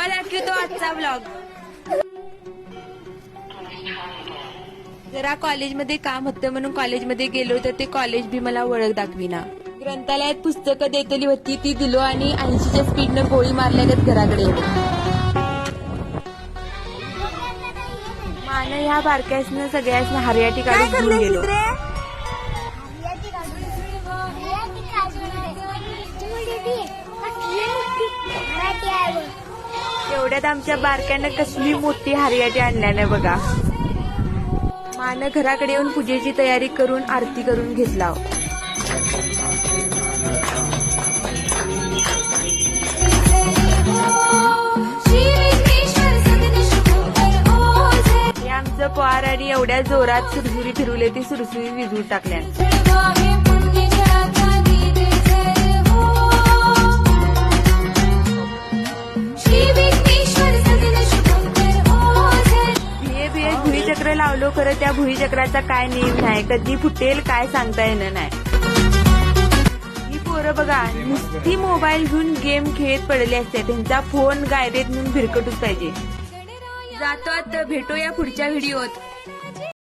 आजचा ब्लॉग जरा कॉलेजमध्ये काम होतं म्हणून कॉलेजमध्ये गेलो तर ते कॉलेज बी मला ओळख दाखविना. ग्रंथालयात पुस्तकं देतली होती ती दिलो आणि ऐंशीच्या स्पीडनं गोळी मारल्यागत घराकडे. येलो मान ह्या बारक्यासनं सगळ्यासनं हरियाटी काढून घेऊन गेलो. एवढ्यात आमच्या बारक्यानं कसली मोठी हरियाटी आणल्याने बघा. मानं घराकडे येऊन पूजेची तयारी करून आरती करून घेतला हो. हे. आमचं पवार आणि एवढ्या जोरात सुरसुरी फिरवले ती सुरसुरी विजून टाकल्या लावलो खरं त्या भुईचक्राचा काय नियम नाही. कधी फुटेल काय सांगता येणार नाही. ही पोरं बघा नुसती मोबाईल घेऊन गेम खेळत पडले असते त्यांचा फोन गायरेत म्हणून भिरकटूच पाहिजे. जातो आता भेटूया पुढच्या व्हिडिओत